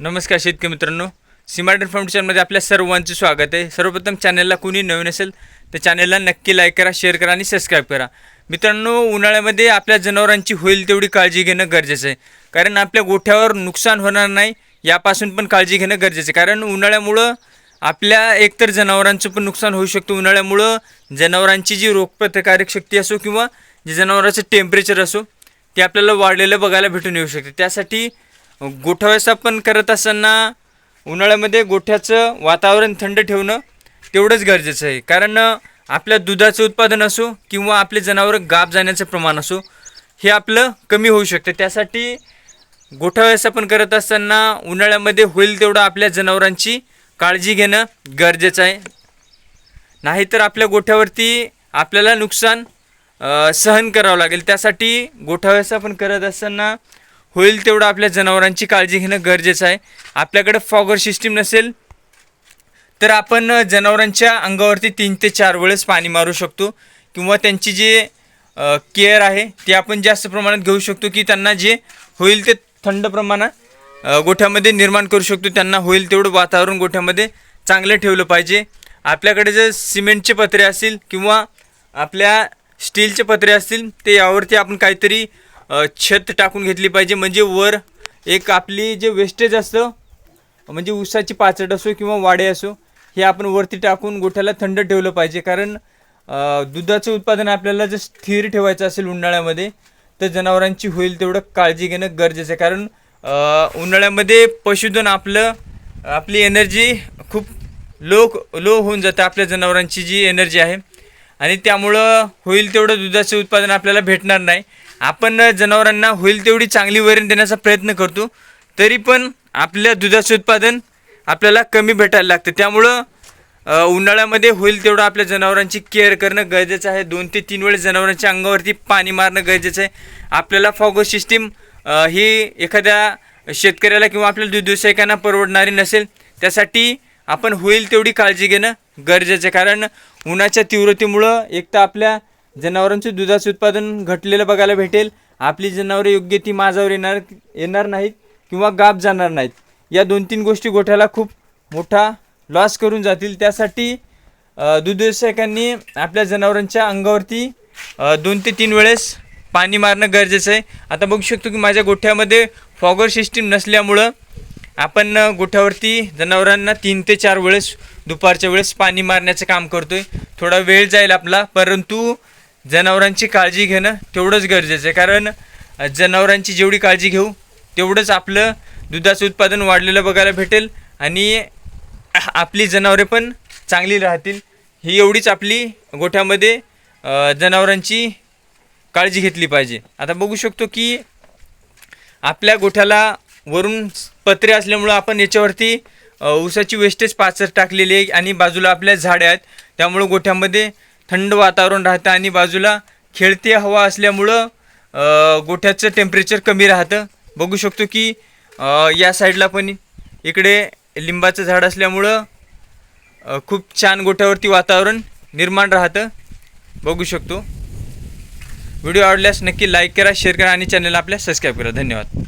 नमस्कार शेतकरी मित्रांनो. सिमार्टन फाउंडेशनमध्ये आपल्या सर्वांचे स्वागत आहे. सर्वप्रथम चॅनलला कुणी नवीन असेल तर चॅनलला नक्की लाईक करा शेअर करा आणि सबस्क्राईब करा. मित्रांनो उन्हाळ्यामध्ये आपल्या जनावरांची होईल तेवढी काळजी घेणं गरजेचं आहे. कारण आपल्या गोठ्यावर नुकसान होणार नाही यापासून पण काळजी घेणं गरजेचं आहे. कारण उन्हाळ्यामुळं आपल्या एकतर जनावरांचं पण नुकसान होऊ शकतं. उन्हाळ्यामुळं जनावरांची जी रोगप्रतिकारक शक्ती असो किंवा जे जनावरांचं टेम्परेचर असो ते आपल्याला वाढलेलं बघायला भेटून येऊ शकते. त्यासाठी गोठा व्यवस्थापन करत असताना उन्हाळ्यामध्ये गोठ्याचं वातावरण थंड ठेवणं तेवढंच गरजेचं आहे. कारण आपल्या दुधाचं उत्पादन असो किंवा आपले जनावरं गाप जाण्याचं प्रमाण असो हे आपलं कमी होऊ शकतं. त्यासाठी गोठा व्यवस्थापन करत असताना उन्हाळ्यामध्ये होईल तेवढं आपल्या जनावरांची काळजी घेणं गरजेचं आहे. नाहीतर आपल्या गोठ्यावरती आपल्याला नुकसान सहन करावं लागेल. त्यासाठी गोठा व्यवस्थापन करत असताना होईल तेवढं आपल्या जनावरांची काळजी घेणं गरजेचं आहे. आपल्याकडे फॉगर सिस्टीम नसेल तर आपण जनावरांच्या अंगावरती तीन ते चार वेळेस पाणी मारू शकतो. किंवा त्यांची जे केअर आहे ते आपण जास्त प्रमाणात घेऊ शकतो की त्यांना जे होईल ते थंड प्रमाणात गोठ्यामध्ये निर्माण करू शकतो. त्यांना होईल तेवढं वातावरण गोठ्यामध्ये चांगलं ठेवलं पाहिजे. आपल्याकडे जर सिमेंटचे पत्रे असतील किंवा आपल्या स्टीलचे पत्रे असतील ते यावरती आपण काहीतरी छत टाकून घेतली पाहिजे. म्हणजे वर एक आपली जे वेस्टेज असतं म्हणजे ऊसाची पाचट असो किंवा वाडे असो हे आपण वरती टाकून गोठ्याला थंड ठेवलं पाहिजे. कारण दुधाचं उत्पादन आपल्याला जर स्थिर ठेवायचं असेल उन्हाळ्यामध्ये तर जनावरांची होईल तेवढं काळजी घेणं गरजेचं आहे. कारण उन्हाळ्यामध्ये पशुधन आपलं आपली एनर्जी खूप लो लो होऊन जातं आपल्या जनावरांची जी एनर्जी आहे. आणि त्यामुळं होईल तेवढं दुधाचं उत्पादन आपल्याला भेटणार नाही. आपण जनावरांना होईल तेवढी चांगली वैरण देण्याचा प्रयत्न करतो. तरी पण आपल्या दुधाचं उत्पादन आपल्याला कमी भेटायला लागतं. त्यामुळं उन्हाळ्यामध्ये होईल तेवढं आपल्या जनावरांची केअर करणं गरजेचं आहे. दोन ते तीन वेळेस जनावरांच्या अंगावरती पाणी मारणं गरजेचं आहे. आपल्याला फॉगो सिस्टीम ही एखाद्या शेतकऱ्याला किंवा आपल्या दूध व्यावसायिकांना परवडणारी नसेल त्यासाठी आपण होईल तेवढी काळजी घेणं गरजेचं आहे. कारण उन्हाच्या तीव्रतेमुळं एक तर आपल्या जनावरांचं दुधाचं उत्पादन घटलेलं बघायला भेटेल. आपली जनावरे योग्य ती माझावर येणार येणार नाहीत किंवा गाप जाणार नाहीत. या दोन तीन गोष्टी गोठ्याला खूप मोठा लॉस करून जातील. त्यासाठी दूध व्यावसायिकांनी आपल्या जनावरांच्या अंगावरती दोन ते तीन वेळेस पाणी मारणं गरजेचं आहे. आता बघू शकतो की माझ्या गोठ्यामध्ये फॉगर सिस्टीम नसल्यामुळं आपण गोठ्यावरती जनावरांना तीन ते चार वेळेस दुपारच्या वेळेस पाणी मारण्याचं काम करतो आहे थोडा वेळ जाईल आपला परंतु जनावरांची काळजी घेणं तेवढंच गरजेचं आहे. कारण जनावरांची जेवढी काळजी घेऊ तेवढंच आपलं दुधाचं उत्पादन वाढलेलं बघायला भेटेल आणि आपली जनावरे पण चांगली राहतील. ही एवढीच आपली गोठ्यामध्ये जनावरांची काळजी घेतली पाहिजे. आता बघू शकतो की आपल्या गोठ्याला वरून पत्रे असल्यामुळं आपण याच्यावरती ऊसाची वेस्टेज पाचर टाकलेली आहे आणि बाजूला आपल्या झाडे आहेत. त्यामुळं गोठ्यामध्ये थंड वातावरण राहतं आणि बाजूला खेळती हवा असल्यामुळं गोठ्याचं टेम्परेचर कमी राहतं. बघू शकतो की या साईडला पण इकडे लिंबाचं झाड असल्यामुळं खूप छान गोठ्यावरती वातावरण निर्माण राहतं. बघू शकतो. व्हिडिओ आवडल्यास नक्की लाईक करा शेअर करा आणि चॅनल आपल्या सबस्क्राईब करा. धन्यवाद.